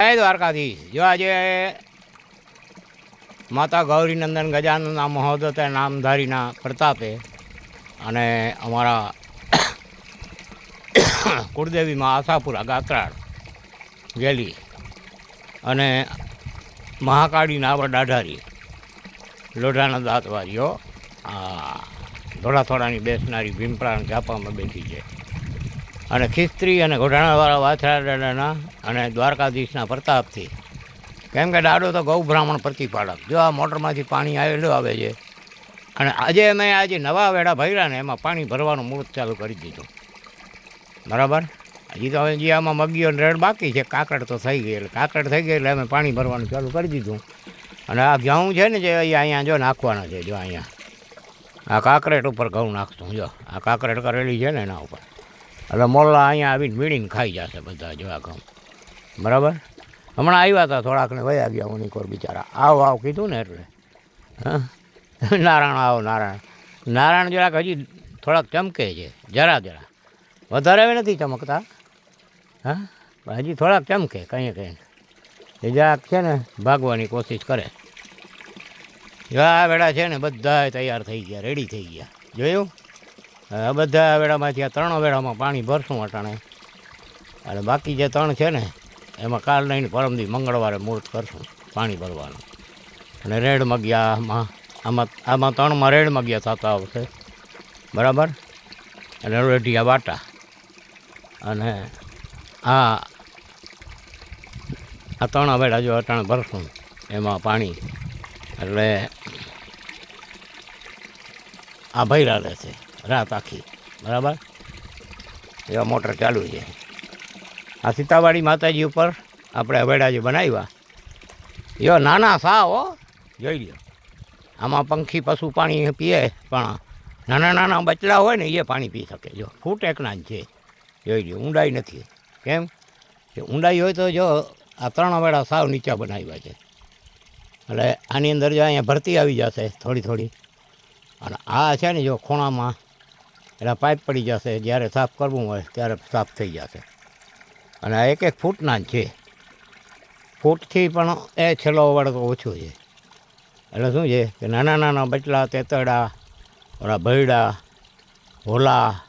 જય દ્વારકાધીશ જો આજે માતા ગૌરીનંદન ગજાનંદના મહોદતે નામધારીના પ્રતાપે અને અમારા કુળદેવીમાં આશાપુરા ગાત્રાળ ગેલી અને મહાકાળીના આવડ દાઢારી, લોઢાના દાંતવારીઓ, આ ધોળાથોડાની બેસનારી ભીમપ્રાણ ઝાપામાં બેઠી છે. અને ખિસ્ત્રી અને ઘોડાણાવાળા વાછરાડાના અને દ્વારકાધીશના પ્રતાપથી. કેમ કે દાડો તો ગૌ બ્રાહ્મણ પ્રતિપાળક જો આ મોટરમાંથી પાણી આવેલું આવે છે. અને આજે અમે આજે નવા વેડા ભર્યા ને એમાં પાણી ભરવાનું મુહૂર્ત ચાલુ કરી દીધું. બરાબર? હજી તો હવે જે આમાં મગીઓ રેડ બાકી છે, કાકડ તો થઈ ગઈ એટલે કાકડ થઈ ગઈ એટલે અમે પાણી ભરવાનું ચાલુ કરી દીધું. અને આ ઘઉં છે ને જે અહીંયા જો નાખવાના છે, જો અહીંયા. આ કાકરેટ ઉપર ઘઉં નાખતું જો. આ કાકરેટ કરેલી છે ને એના ઉપર. એટલે મોલ્લા અહીંયા આવીને મીડીને ખાઈ જશે બધા જોયા આ બરાબર? હમણાં આવ્યા હતા થોડાકને વયા ગયા હું નિકોર બિચારા. આવ આવ કીધું ને એટલે. હા? નારાયણ, આવો નારાયણ. નારાયણ જરાક હજી થોડાક ચમકે છે, જરા જરા. વધારે નથી ચમકતા. હા? હજી થોડાક ચમકે, કંઈ કંઈ. એ જરાક છે ને ભાગવાની કોશિશ કરે. આ વેળા છે ને બધા તૈયાર થઈ ગયા, રેડી થઈ ગયા. જોયું? હવે બધા વેળામાંથી આ ત્રણ વેળામાં પાણી ભરશું અટાણે. અને બાકી જે ત્રણ છે ને, એમાં કાલ નહીં પરમદી મંગળવારે મુહૂર્ત કરશું, પાણી ભરવાનું. અને રેડ મગિયા, આમાં આમાં ત્રણમાં રેડ મગિયા થતા આવશે. બરાબર? અને રોટિયા વાટા. અને આ આ ત્રણ વેળા જો અટાણે ભરશું, એમાં પાણી. એટલે આ ભૈરા રહેશે. રાત આખી, બરાબર? એવા મોટર ચાલુ છે. આ સીતાવાડી માતાજી ઉપર આપણે અવેડા જે બનાવ્યા, એવા નાના સાવ, હો, જોઈ લો આમાં પંખી પશુ પાણી પીએ, પણ નાના નાના બચલા હોય ને એ પાણી પી શકે. જો, ફૂટ એકના છે. જોઈ લો ઊંડાઈ નથી. કેમ? કે ઊંડાઈ હોય તો જો, આ ત્રણ અવેડા સાવ નીચા બનાવ્યા છે. એટલે આની અંદર જો અહીંયા ભરતી આવી જશે થોડી થોડી. અને આ છે ને જો ખૂણામાં એના પાઇપ પડી જશે, જ્યારે સાફ કરવું હોય ત્યારે સાફ થઈ જશે. અને આ એક એક ફૂટના છે. ફૂટથી પણ એ છેલ્લો વડકો ઓછો છે. એટલે શું છે કે નાના નાના બચલા તેતડા ઓલા ભયડા, હોલા,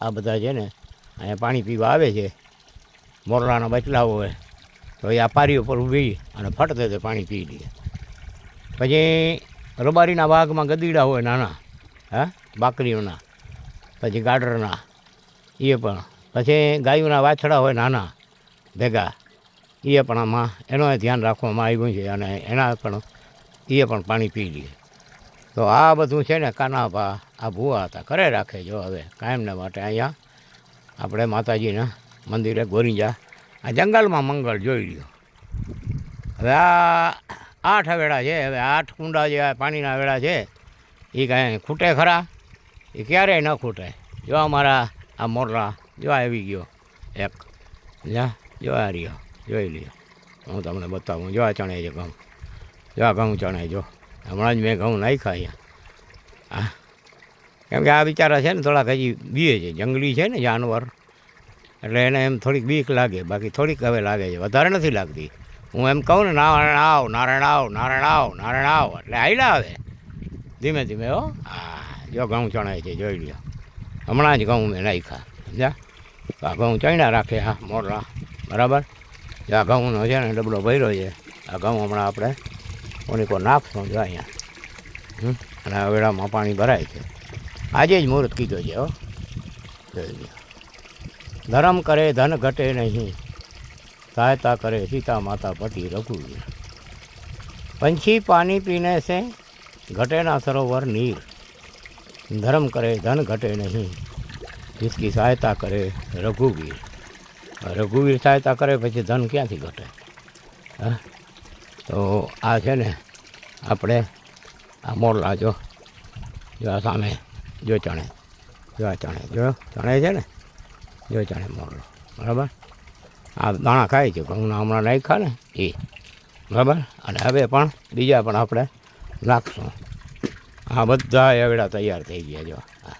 આ બધા છે ને અહીંયા પાણી પીવા આવે છે. મોરલાના બચલા હોય, તો એ આ પારી ઉપર ઊભી અને ફટતે તે પાણી પી લે. પછી રબારીના વાઘમાં ગદીડા હોય નાના, હા, બાકરીઓના. પછી ગાડરના એ પણ. પછી ગાયોના વાછડા હોય નાના, ભેગા એ પણ આમાં એનો ધ્યાન રાખવામાં આવ્યું છે અને એના પણ એ પણ પાણી પી લે. તો આ બધું છે ને કાનાભા, આ ભૂવા હતા કરે રાખે જો હવે, કાયમને માટે અહીંયા આપણે માતાજીના મંદિરે ગોરીજા, આ જંગલમાં મંગળ જોઈ લ્યો. હવે આ આઠ વેળા છે, હવે આઠ કુંડા જે પાણીના વેળા છે એ કાંઈ ખૂટે ખરા? એ ક્યારેય ન ખૂટે જો અમારા આ મોરલા, જો આવી ગયો એક. જા જો આ રહ્યો, જોઈ લ્યો. હું તમને બતાવું, જો આ ચણે છે ઘઉં. જો આ ઘઉં ચણાય, જો. હમણાં જ મેં ઘઉં નાખ્યા અહીંયા. હા. કેમ કે આ બિચારા છે ને થોડાક હજી બીએ છે, જંગલી છે ને જાનવર. એટલે એને એમ થોડીક બીક લાગે, બાકી થોડીક હવે લાગે છે. વધારે નથી લાગતી. હું એમ કહું ને, નારાયણ આવ નારાયણ આવ નારાયણ આવ નારાયણ આવ. એટલે આવેલા આવે ધીમે ધીમે, હો. હા. જો ઘઉં ચણાય છે, જોઈ લ્યો. હમણાં જ ઘઉં મેં નાખ્યા, સમજ્યા? આ ઘઉં ચણ્યા રાખે, હા, મોરલા. બરાબર? જે આ ઘઉંનો છે ને ડબલો ભર્યો છે, આ ઘઉં હમણાં આપણે ઓની કોઈ નાખશું, જો અહીંયા. અને વેળામાં પાણી ભરાય છે. આજે જ મુહૂર્ત કીધો છે, હો. જોઈ લ્યો. ધરમ કરે, ધન ઘટે નહીં. સહાયતા કરે સીતા માતા પતિ રઘુવીર. પંછી પાણી પીને છે, ઘટેના સરોવર નીર. ધર્મ કરે, ધન ઘટે નહીં. જીતકી સહાયતા કરે રઘુવીર. રઘુવીર સહાયતા કરે, પછી ધન ક્યાંથી ઘટે? હા? તો આ છે ને આપણે આ મોરલા જો જો સામે જો ચણે જો ચણે જો ચણે છે ને, જો ચણે મોરલો. બરાબર? આ દાણા ખાય છે, ઘઉંના હમણાં નાખ્યા ને એ બરાબર? અને હવે પણ બીજા પણ આપણે નાખશું. આ બધા એવડા તૈયાર થઈ ગયા, જો. હા,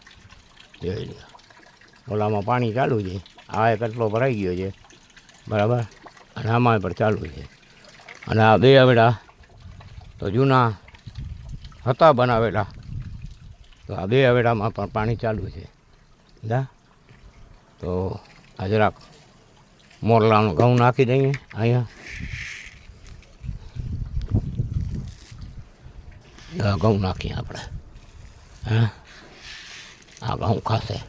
જોઈ લો ઓલામાં પાણી ચાલુ છે. આ એક એટલો ભરાઈ ગયો છે. બરાબર? અને આમાં પણ ચાલુ છે. અને આ બે હવેડા તો જૂના હતા બનાવેલા. તો આ બે અવેડામાં પણ પાણી ચાલુ છે. દા તો આ જરાક મોરલાનું ઘઉં નાખી દઈએ અહીંયા. ઘઉં નાખીએ આપણે. હા? આ ઘઉં ખાશે.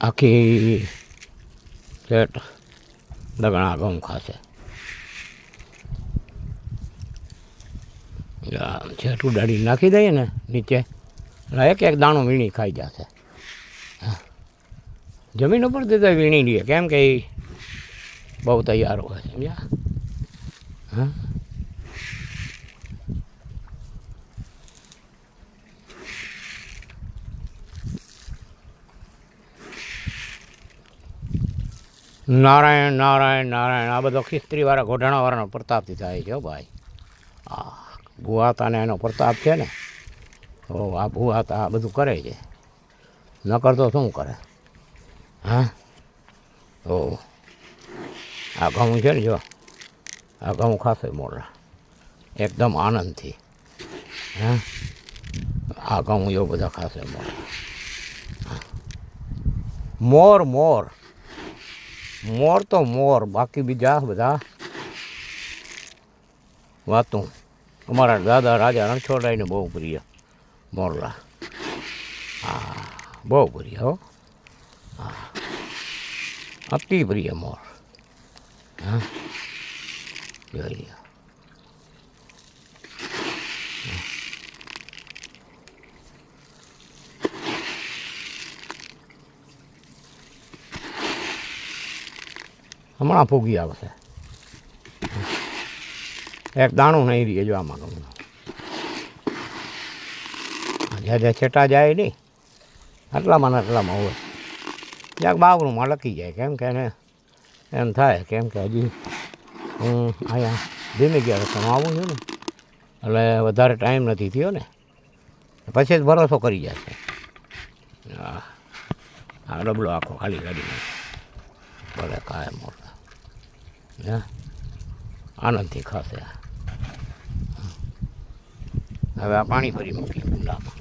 આખી પેટ દગણા ઘઉં ખાશે. આ ડાળી નાખી દઈએ ને નીચે. એક એક દાણો વીણી ખાઈ જશે. જમીન ઉપર તો વીણી લઈએ. કેમ કે બહુ તૈયાર હોય સમજ્યા? હા? નારાયણ નારાયણ નારાયણ. આ બધો ખિસ્ત્રીવાળા ઘોડાણાવાળાનો પ્રતાપથી થાય છે ભાઈ. આ ભુવાતાને એનો પ્રતાપ છે ને. ઓ, આ ભુવાતા આ બધું કરે છે. ન કરતો શું કરે? હા? ઓ, આ ઘઉં છે ને જો. આ ઘઉં ખાશે મોરલા. એકદમ આનંદથી. હા? આ ઘઉં એવું બધા ખાશે મોરલા. મોર મોર. મોર તો મોર, બાકી બીજા બધા વાતું. અમારા દાદા રાજા રણછોડરાયને બહુ પ્રિય, મોરલા. હા, બહુ પ્રિય હો. હા, અતિ પ્રિય મોર. હા જોઈ હમણાં ફૂગી આવશે. એક દાણું નહીં રહીએ જો આમાં ગમનું જ્યાં છેટા જાય નહીં, આટલામાં આટલામાં હોય. ક્યાંક બાવરૂમાં લખી જાય, કેમ કે એને એમ થાય, કેમ કે હજી હું અહીંયા ધીમે ગયા રસ્તામાં આવું છું ને, એટલે વધારે ટાઈમ નથી થયો ને, પછી જ ભરોસો કરી જશે હા, આ ડબલો આખો ખાલી ગાડીમાં. ભલે કાંઈ મોટા. આનંદથી ખાશે. હવે આ પાણી ભરી મૂકીએ કુંડામાં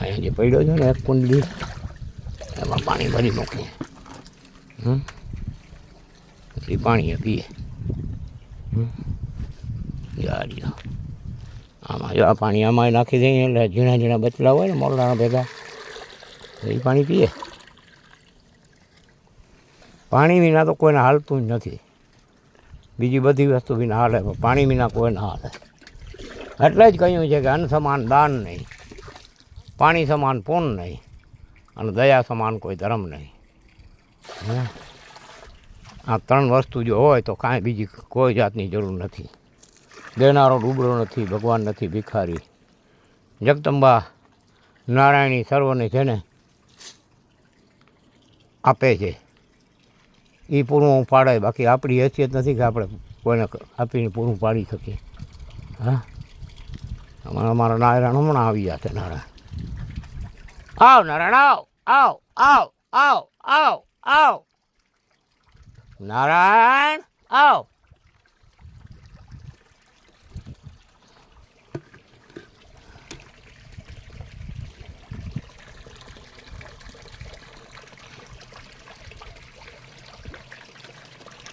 અહીંયા જે પડ્યો છે ને એક કુંડલી, એમાં પાણી ભરી મૂકીએ. હમ? પછી પાણી પીએ. જાડીઓ આમાં જો આ પાણી આમાં નાખી દઈએ એટલે ઝીણા ઝીણા બચલા હોય ને મોરલાના ભેગા એ પાણી પીએ. પાણી વિના તો કોઈને હાલતું જ નથી. બીજી બધી વસ્તુ વિના હાલે, પણ પાણી વિના કોઈ ના હાલે. એટલે જ કહ્યું છે કે અન્ન સમાન દાન નહીં, પાણી સમાન પૂન નહીં, અને દયા સમાન કોઈ ધર્મ નહીં. હે? આ ત્રણ વસ્તુ જો હોય તો કાંઈ બીજી કોઈ જાતની જરૂર નથી. દેનારો ડૂબરો નથી, ભગવાન નથી ભિખારી. જગદંબા નારાયણી સર્વને છે ને આપે છે એ પૂરું પાડે બાકી આપણી હેસિયત નથી કે આપણે કોઈને આપીને પૂરું પાડી શકીએ. હા? અમારા અમારા નારાયણ હમણાં આવી જશે નારાયણ. આવ નારાયણ, આવ આવ આવ આવ આવ આવ. નારાયણ, આવ.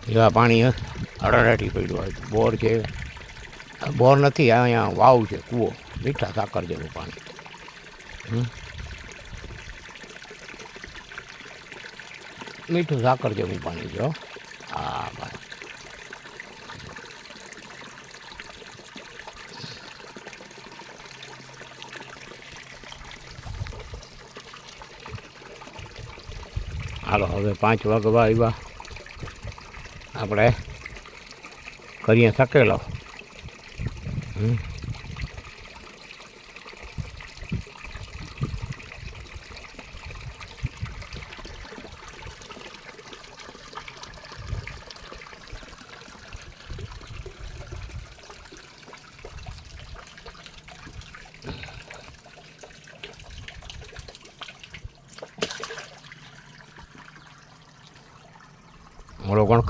એવા પાણી અડરાટી પડ્યું હોય બોર છે બોર નથી અહીંયા વાવ છે, કૂવો. મીઠા સાકર જેવું પાણી. મીઠું સાકર જેવું પાણી છે હા. ભાઈ. હાલો, હવે પાંચ વાગવા આવ્યા આપણે કરીએ શકેલો હમ.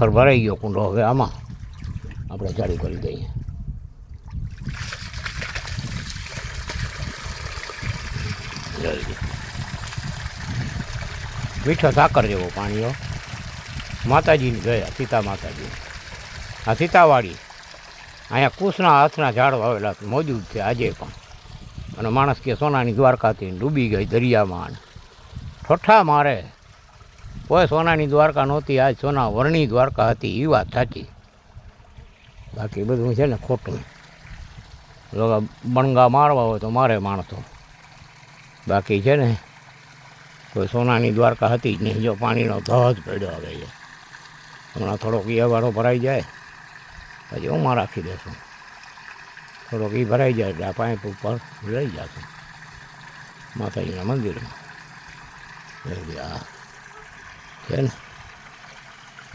ઓલો ભરાઈ ગયો કુંડો. હવે આમાં આપણે ચાલુ કરી દઈએ. મીઠો સાકર જેવો પાણીઓ માતાજીની ગયા સીતા માતાજી. આ સીતાવાડી અહીંયા કુસના હાથના ઝાડ વાવેલા મોજૂદ છે આજે પણ. અને માણસ કે સોનાની દ્વારકાથી ડૂબી ગઈ દરિયામાં. ઠઠ્ઠા મારે કોઈ સોનાની દ્વારકા નહોતી, આજ સોના વર્ણી દ્વારકા હતી એ વાત સાચી. બાકી બધું છે ને ખોટું. લોકો બણગા મારવા હોય તો મારે માણતો. બાકી છે ને, કોઈ સોનાની દ્વારકા હતી જ નહીં, જો પાણીનો ધજ પડ્યો આવે છે. હમણાં થોડોક એ વાળો ભરાઈ જાય, પછી હું રાખી દેશું. થોડોક એ ભરાઈ જાય એટલે આ પાઇપ ઉપર લઈ જશું. માતાજીના મંદિરમાં. આ છે ને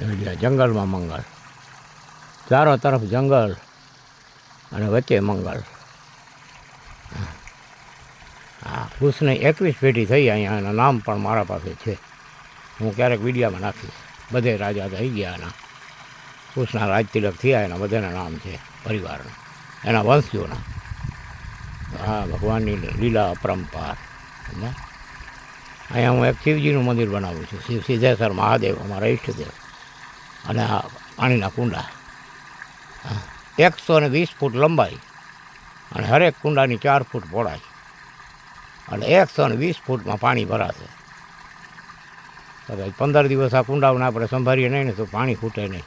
એ જંગલમાં મંગળ. ચારો તરફ જંગલ અને વચ્ચે મંગળ. હા. કૃષ્ણ એકવીસ પેઢી થઈ અહીંયા, એના નામ પણ મારા પાસે છે. હું ક્યારેક વિડીયામાં નાખીશ. બધે રાજા થઈ ગયા એના. કૃષ્ણ રાજ તિલક થયા, એના બધાના નામ છે પરિવારના. એના વંશજોના. હા, ભગવાનની લીલા અપરંપાર? અહીંયા હું એક શિવજીનું મંદિર બનાવું છું. શિવ સિદ્ધેશ્વર મહાદેવ, અમારા ઈષ્ટદેવ અને આ પાણીના કુંડા. એકસો ને વીસ ફૂટ લંબાઈ અને હરેક કુંડાની ચાર ફૂટ પહોળાઈ. અને એકસો ને વીસ ફૂટમાં પાણી ભરાશે. કદાચ પંદર દિવસ આ કુંડાઓને આપણે સંભાળીએ નહીં ને તો પાણી ખૂટે નહીં.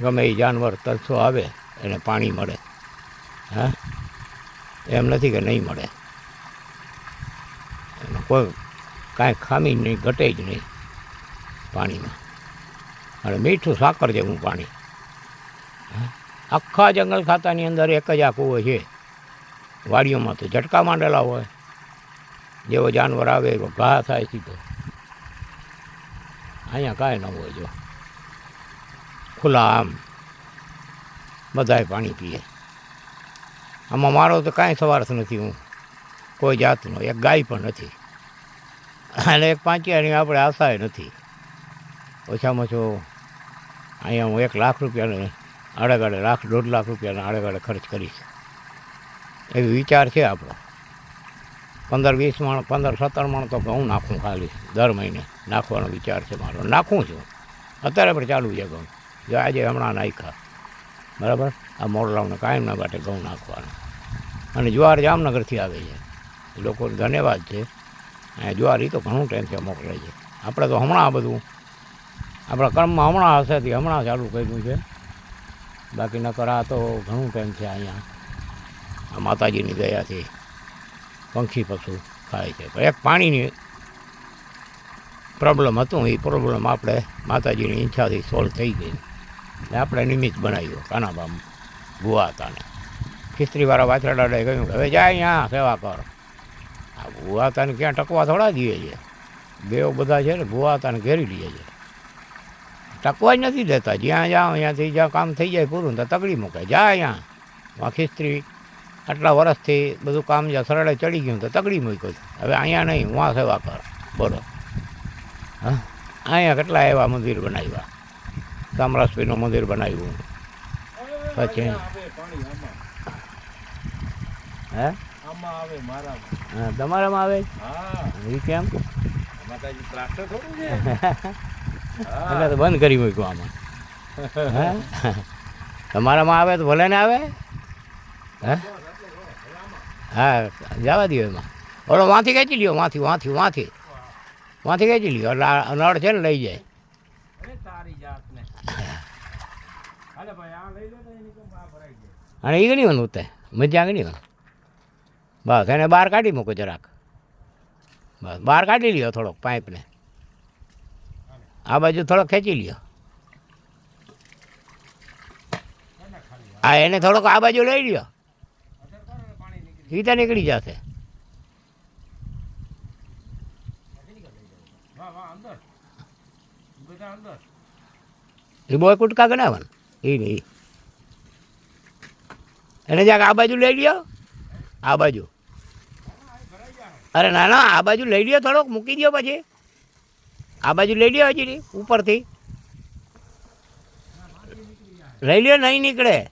ગમે એ જાનવર તરસો આવે, એને પાણી મળે. હા? એમ નથી કે નહીં મળે. કોઈ કાંઈ ખામી નહીં, ઘટે જ નહીં પાણીમાં. અને મીઠું સાકર જેવું પાણી. આખા જંગલ ખાતાની અંદર એક જ આ કૂવો છે. વાડીઓમાં તો ઝટકા માંડેલા હોય. જેવો જાનવર આવે એવો ઘા થાય સીધો. અહીંયા કાંઈ ન હોય જો. ખુલ્લા આમ. બધાય પાણી પીએ. આમાં મારો તો કાંઈ સવાર્થ નથી હું. કોઈ જાતનો, એક ગાય પણ નથી. અને એક પાંચિયાની આપણે આશાય નથી. ઓછામાં ઓછો અહીંયા હું એક લાખ રૂપિયાને આડેગાડે લાખ, દોઢ લાખ રૂપિયાના આડેગાડે ખર્ચ કરીશ. એવી વિચાર છે આપણો. પંદર, વીસ મણ, પંદર, સત્તર મણ તો ઘઉં નાખું ખાલી દર મહિને. નાખવાનો વિચાર છે મારો. નાખું છું. અત્યારે પણ ચાલુ છે ઘઉં જો આજે હમણાં નાખ્યા. બરાબર? આ મોરલાઓને કાયમના માટે ઘઉં નાખવાનું. અને જુવાર જામનગરથી આવે છે. લોકોને ધન્યવાદ છે. જ્વાર તો ઘણું ટેન્શન મોકલાય છે. આપણે તો હમણાં આ બધું, આપણા કર્મમાં હમણાં હશેથી હમણાં ચાલુ કર્યું છે. બાકી નકર આ તો ઘણું ટાઈમ છે અહીંયા આ માતાજીની દયાથી પંખી પશુ ખાય છે. એક પાણીની પ્રોબ્લેમ હતું, એ પ્રોબ્લેમ આપણે માતાજીની ઈચ્છાથી સોલ્વ થઈ ગઈ. એટલે આપણે નિમિત્ત બનાવ્યો કાનાબામ ભુવા હતાને ખિસ્ત્રીવાળા વાછરા દાદાએ કહ્યું હવે જાય અહીંયા, સેવા કર. આ ભુવા ક્યાં ટકવા થોડા દઈએ છે દેવ બધા છે ને ભુવા હતાને ઘેરી લઈએ છે ટકવા જ નથી દેતા. જ્યાં જાઓ અહીંયાથી જ્યાં કામ થઈ જાય પૂરું, તો તકડી મૂકે. જા અહીંયા. આ ખિસ્ત્રી આટલા વર્ષથી બધું કામ જ્યાં સરળે ચડી ગયું, તો તકડી મૂક્યો હવે અહીંયા નહીં હું સેવા કર. બોલો. હા? અહીંયા કેટલા એવા મંદિર બનાવ્યા? સામરાસ્પીનું મંદિર બનાવ્યું. પછી? હે? આમાં આવે મારામાં. હા તમારામાં આવે? હા. એ કેમ? માતાજી પ્લાસ્ટર થોડું છે? એટલે તો બંધ કરી મૂક્યું આમાં. હે? તમારામાં આવે તો ભલે ને આવે? હે? હા જવા દો એમાં. ઓલો વાંથી ખેંચી લ્યો વાંથી વાંથી વાંથી. વાંથી ખેંચી લ્યો એટલે નળ છે ને લઈ જાય. તો અને એ ગણી ઉતે મજા ગણી બસ, એને બહાર કાઢી મૂકો જરાક. બસ, બહાર કાઢી લ્યો થોડોક પાઇપને. આ બાજુ થોડોક ખેંચી લ્યો. હા, એને થોડોક આ બાજુ લઈ લ્યો. પાણી નીકળી જશે. એ બોય કુટકા ગણાવન? એ નહીં. એને જ્યાંક આ બાજુ લઈ લ્યો. આ બાજુ. અરે ના ના, આ બાજુ લઈ લ્યો થોડોક, મૂકી દો પછી. આ બાજુ લઈ લ્યો હજી ઉપરથી. લઈ લ્યો, નહીં નીકળે.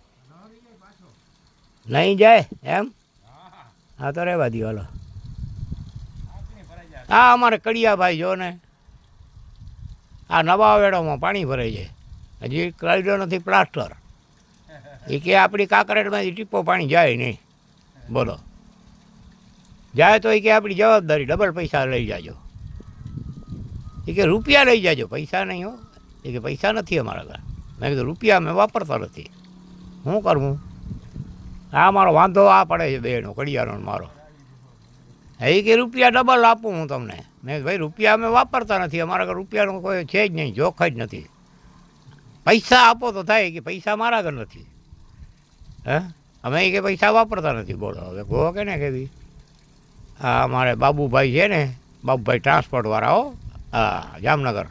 નહીં જાય, એમ? હા, તો રહેવા દો હલો. હા અમારે કડિયાભાઈ, જો ને. આ નવા વેડોમાં પાણી ભરાઈ જાય. હજી કરડ્યો નથી, પ્લાસ્ટર. એ કે આપણી કાકરેટમાંથી ટીપો પાણી જાય નહીં. બોલો. જાય તો એ કે આપણી જવાબદારી ડબલ પૈસા લઈ જાજો. એ કે રૂપિયા લઈ જાજો. પૈસા નહીં હો. એ કે પૈસા નથી અમારા ઘર. મેં કીધું, રૂપિયા અમે વાપરતા નથી. શું કરવું આ મારો વાંધો આ પડે છે બેનો કડિયાનો મારો. એ કે રૂપિયા ડબલ આપું હું તમને. મેં ભાઈ, રૂપિયા અમે વાપરતા નથી. અમારા ઘર રૂપિયાનો કોઈ છે જ નહીં જોખ જ નથી. પૈસા આપો તો થાય. કે, પૈસા મારા ઘર નથી. હે? અમે એ કે, પૈસા વાપરતા નથી. બોલો, હવે કહો કે ને કેવી આ અમારે બાબુભાઈ છે ને, બાબુભાઈ ટ્રાન્સપોર્ટવાળાઓ હા. જામનગર.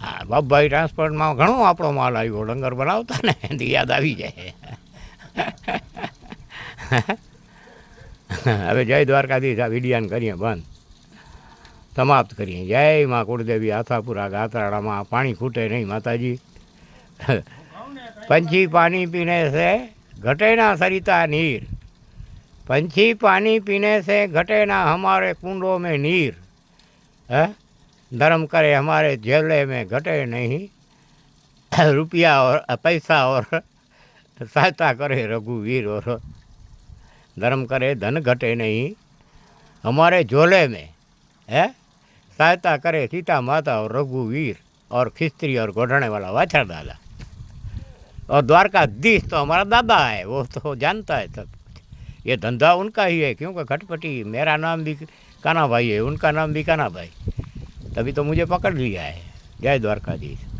હા બાબુભાઈ ટ્રાન્સપોર્ટમાં ઘણો આપણો માલ આવ્યો, ડંગર બનાવતા ને યાદ આવી જાય. હવે જય દ્વારકાધીશ, આ વિડિયાન કરીએ બંધ. સમાપ્ત કરીએ. જય માં કુળદેવી આથાપુરા ગાતરાળામાં પાણી ખૂટે નહીં, માતાજી. પંછી પાણી પીને છે, ઘટેના સરિતા નીર. पंछी पानी पीने से घटे ना हमारे कुंडों में नीर। है? धर्म करे हमारे झेले में घटे नहीं। रुपया और पैसा और सहायता करे रघुवीर और धर्म करे धन घटे नहीं। हमारे झोले में, है? सहायता करे सीता माता और रघुवीर और खिस्त्री और घोड़ने वाला वाछड़ दादा। और द्वारकाधीश तो हमारा दादा है, वो तो जानता है सब। ये धंधा उनका ही है क्योंकि खटपटी मेरा नाम भी काना भाई है उनका नाम भी काना भाई तभी तो मुझे पकड़ लिया है जय द्वारकाधीश